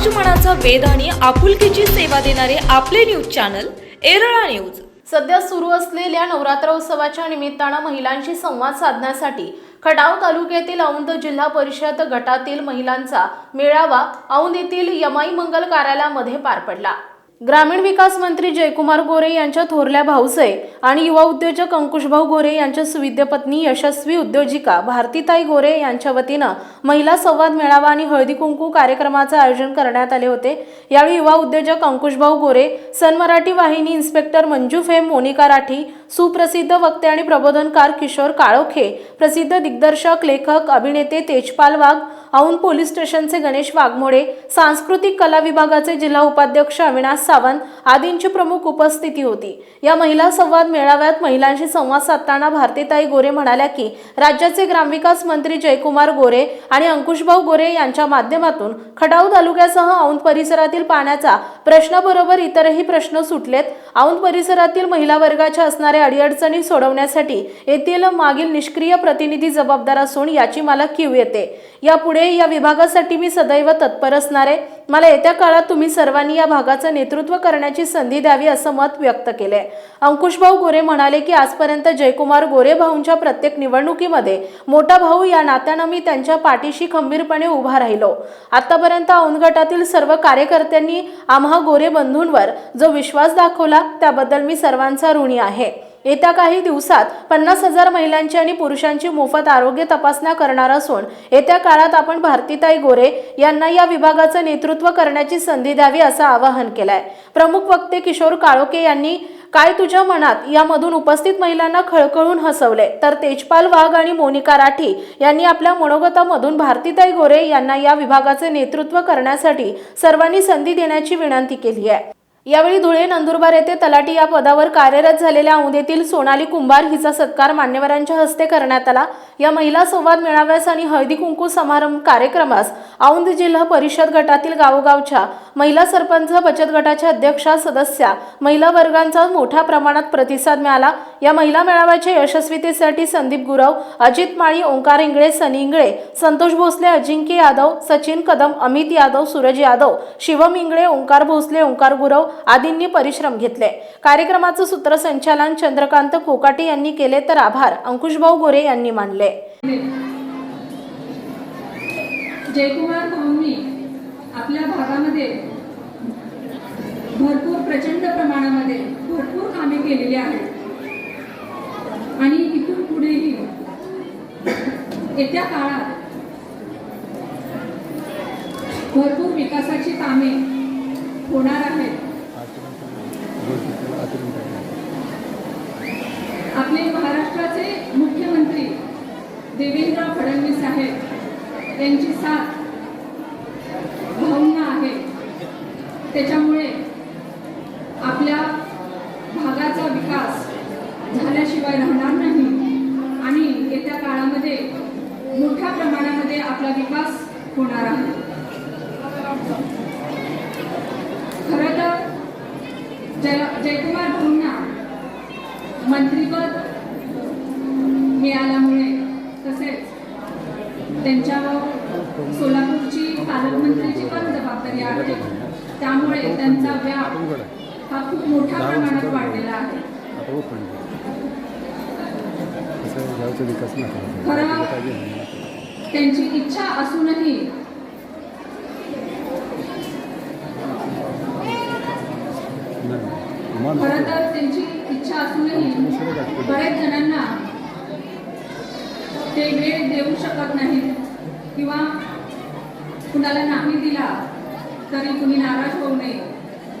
समाज मनाचा आणि आपुलकीची सेवा देणारे आपले न्यूज चॅनल एरळा न्यूज. सध्या सुरू असलेल्या नवरात्र उत्सवाच्या निमित्तानं महिलांशी संवाद साधण्यासाठी खटाव तालुक्यातील औंध जिल्हा परिषद गटातील महिलांचा मेळावा औंध येथील यमाई मंगल कार्यालयामध्ये पार पडला. ग्रामीण विकास मंत्री जयकुमार गोरे यांच्या थोरल्या भाऊसे आणि युवा उद्योजक अंकुशभाऊ गोरे यांच्या सुविद्य पत्नी यशस्वी उद्योजिका भारतीताई गोरे यांच्या वतीनं महिला संवाद मेळावा आणि हळदी कुंकू कार्यक्रमाचं आयोजन करण्यात आले होते. यावेळी युवा उद्योजक अंकुशभाऊ गोरे सन मराठी वाहिनी इन्स्पेक्टर मंजू फेम मोनिका राठी सुप्रसिद्ध वक्ते आणि प्रबोधनकार किशोर काळोखे प्रसिद्ध दिग्दर्शक लेखक अभिनेते तेजपाल वाघ औंध पोलीस स्टेशनचे गणेश वाघमोडे सांस्कृतिक कला विभागाचे जिल्हा उपाध्यक्ष अविनाश सावंत आदींची प्रमुख उपस्थिती होती. या महिला संवाद मेळाव्यात महिलांशी संवाद साधताना भारतीताई गोरे म्हणाल्या की राज्याचे ग्रामविकास मंत्री जयकुमार गोरे आणि अंकुशभाऊ गोरे यांच्या माध्यमातून खटाव तालुक्यासह औंध परिसरातील पाण्याचा प्रश्नाबरोबर इतरही प्रश्न सुटलेत औंध परिसरातील महिला वर्गाच्या असणाऱ्या अडीअडचणी सोडवण्यासाठी येथील मागील निष्क्रिय प्रतिनिधी जबाबदार असून याची मला कीव येते. यापुढे या विभागासाठी मी सदैव तत्पर असणार आहे. मला येत्या काळात तुम्ही सर्वांनी या भागाचं नेतृत्व करण्याची संधी द्यावी असं मत व्यक्त केले अंकुशभाऊ गोरे म्हणाले की आजपर्यंत जयकुमार गोरे भाऊंच्या प्रत्येक निवडणुकीमध्ये मोठा भाऊ या नात्यानं मी त्यांच्या पाठीशी खंबीरपणे उभा राहिलो. आतापर्यंत औंध गटातील सर्व कार्यकर्त्यांनी आम्हा गोरे बंधूंवर जो विश्वास दाखवला त्याबद्दल मी सर्वांचा ऋणी आहे. येत्या काही दिवसात पन्नास हजार महिलांची आणि पुरुषांची मोफत आरोग्य तपासण्या करणार असून येत्या काळात आपण भारतीताई गोरे यांना या विभागाचं नेतृत्व करण्याची संधी द्यावी असं आवाहन केलंय. प्रमुख वक्ते किशोर काळोके यांनी काय तुझ्या मनात यामधून उपस्थित महिलांना खळखळून हसवले तर तेजपाल वाघ आणि मोनिका राठी यांनी आपल्या मनोगतामधून भारतीताई गोरे यांना या विभागाचे नेतृत्व करण्यासाठी सर्वांनी संधी देण्याची विनंती केली आहे. यावेळी धुळे नंदुरबार येथे तलाठी या पदावर कार्यरत झालेल्या औंधेतील सोनाली कुंभार हिचा सत्कार मान्यवरांच्या हस्ते करण्यात आला. या महिला संवाद मेळाव्यास आणि हळदी कुंकू समारंभ कार्यक्रमास औंध जिल्हा परिषद गटातील गावोगावच्या महिला सरपंच बचत गटाच्या अध्यक्षा सदस्या महिला वर्गांचा मोठ्या प्रमाणात प्रतिसाद मिळाला. या महिला मेळाव्याच्या यशस्वीतेसाठी संदीप गुरव अजित माळी ओंकार इंगळे सनी इंगळे संतोष भोसले अजिंक्य यादव सचिन कदम अमित यादव सूरज यादव शिवम इंगळे ओंकार भोसले ओंकार गुरव आदींनी परिश्रम घेतले. कार्यक्रमाचं सूत्रसंचालन चंद्रकांत कोकाटे यांनी केले तर आभार अंकुशभाऊ गोरे यांनी मानले. जयकुमार आपल्या भागामध्ये भरपूर प्रचंड प्रमाणामध्ये भरपूर कामे केलेली आहेत. आणि इथून पुढेही येत्या काळात भरपूर विकासाची कामे होणार आहेत. आपले महाराष्ट्राचे मुख्यमंत्री देवेंद्र फडणवीस साहेब यांची साथ भावना आहे त्याच्यामुळे आपल्या भागाचा विकास झाल्याशिवाय राहणार नाही. आणि येत्या काळामध्ये मोठ्या प्रमाणामध्ये आपला विकास होणार आहे. खरं तर जय जयकुमार भाऊंना मंत्रीपद मिळाल्यामुळे तसेच त्यांच्यावर सोलापूरची पालकमंत्रीची पण जबाबदारी आहे. त्यामुळे त्यांचा व्याप हा खूप मोठ्या प्रमाणात वाढलेला आहे. त्यांची इच्छा असूनही खरं तर त्यांची इच्छा असूनही बऱ्याच जणांना ते वेळ देऊ शकत नाहीत किंवा कुणाला नाही दिला. तरी कुणी नाराज होऊ नये.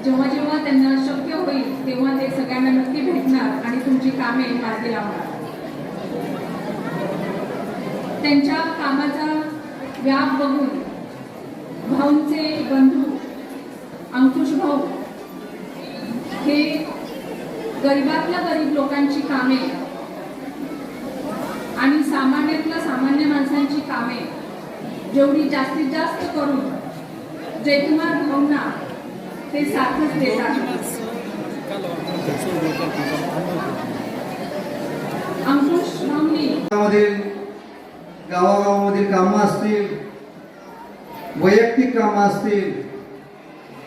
जेव्हा जेव्हा त्यांना शक्य होईल तेव्हा ते सगळ्यांना नक्की भेटणार आणि तुमची कामे मार्गी लावणार. त्यांच्या कामाचा व्याप बघून भाऊंचे बंधू अंकुश भाऊ हे गरीबातल्या गरीब लोकांची कामे आणि सामान्यातल्या सामान्य माणसांची कामे जेवढी जास्तीत जास्त करून जयकुमार भावना ते साथच देतात अंकुश भावनी. गावागावामधील कामं असतील वैयक्तिक कामं असतील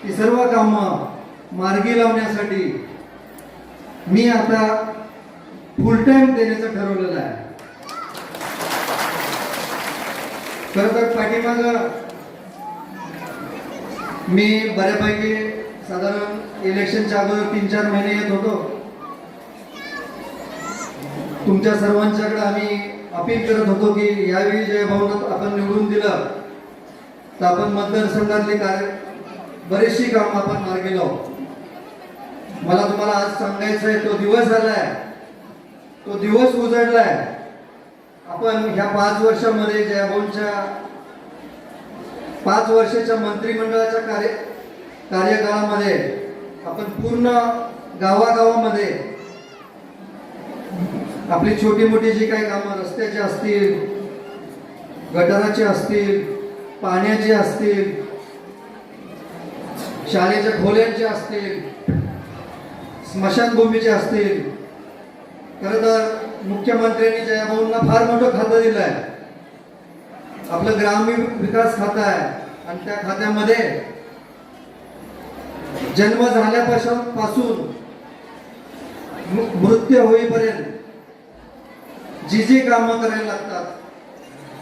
ती सर्व कामं मार्गी लावण्यासाठी मी आता फुल टाइम देण्याचं ठरवलेलं आहे. खरं तर पाठीमागं मी बऱ्यापैकी साधारण इलेक्शनच्या अगोदर तीन चार महिने येत होतो. तुमच्या सर्वांच्याकडे आम्ही अपील करत होतो की यावेळी जय भाऊन आपण निवडून दिलं तर आपण मतदारसंघातले कार्य बरेचशी कामं आपण मार्गी लावू. मला तुम्हाला आज सांगायचं आहे तो दिवस आलाय. तो दिवस उजडलाय. आपण ह्या पाच वर्षामध्ये जयभाऊंच्या पाच वर्षाच्या मंत्रिमंडळाच्या कार्य कार्यकाळामध्ये आपण पूर्ण गावागावामध्ये आपली छोटी मोठी जी काही कामं रस्त्याची असतील गटाराची असतील पाण्याची असतील शाळेच्या खोल्यांचे असतील स्मशानभूमीचे असतील खरं तर मुख्यमंत्र्यांनी जयाभाऊंना फार मोठं खातं दिलं आहे आपलं ग्रामीण विकास खातं आहे. आणि त्या खात्यामध्ये जन्म झाल्यापासून पासून मृत्यू होईपर्यंत जी जी कामं करायला लागतात.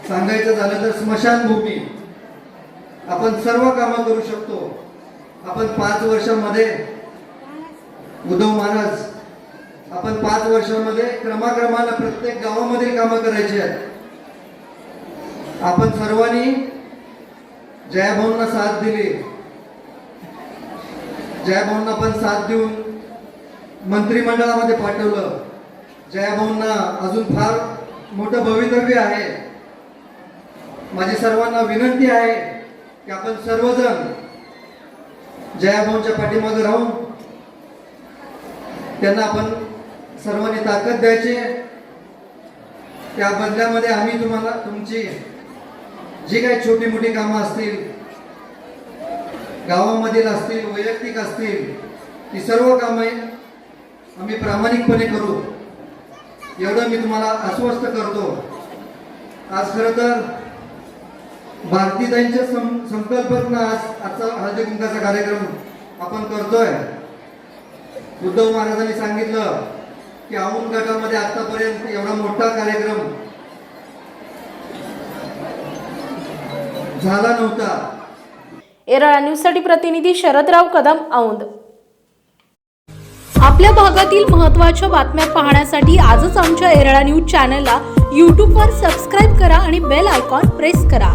सांगायचं झालं तर स्मशानभूमी. आपण सर्व कामं करू शकतो. आपण पाच वर्षामध्ये उद्धव महाराज आपण पाच वर्षामध्ये क्रमाक्रमानं प्रत्येक गावामध्ये कामं करायची आहेत. आपण सर्वांनी जयाभाऊंना साथ दिली. जयाभाऊंना पण साथ देऊन मंत्रिमंडळामध्ये पाठवलं. जयाभाऊंना अजून फार मोठं भवितव्य आहे. माझी सर्वांना विनंती आहे की आपण सर्वजण जयाभाऊंच्या पाठीमागे राहून त्यांना आपण सर्वांनी ताकद द्यायची. त्या बदल्यामध्ये आम्ही तुम्हाला तुमची जी काही छोटी मोठी कामं असतील गावामधील असतील वैयक्तिक असतील ती सर्व कामे आम्ही प्रामाणिकपणे करू. एवढं मी तुम्हाला आश्वस्त करतो. आज खरं तर भारतीताईंच्या सं संकल्पना आज आजचा हळदी कुंकाचा कार्यक्रम आपण करतोय. उद्धव महाराजांनी सांगितलं की औंध गटामध्ये आतापर्यंत एवढा मोठा कार्यक्रम झाला नव्हता. एरळा न्यूजसाठी प्रतिनिधी शरदराव कदम औंद आपल्या भागातील महत्त्वाच्या बातम्या पाहण्यासाठी आजच आमच्या एरळा न्यूज चॅनलला यूट्यूबवर सबस्क्राईब करा आणि बेल आयकॉन प्रेस करा.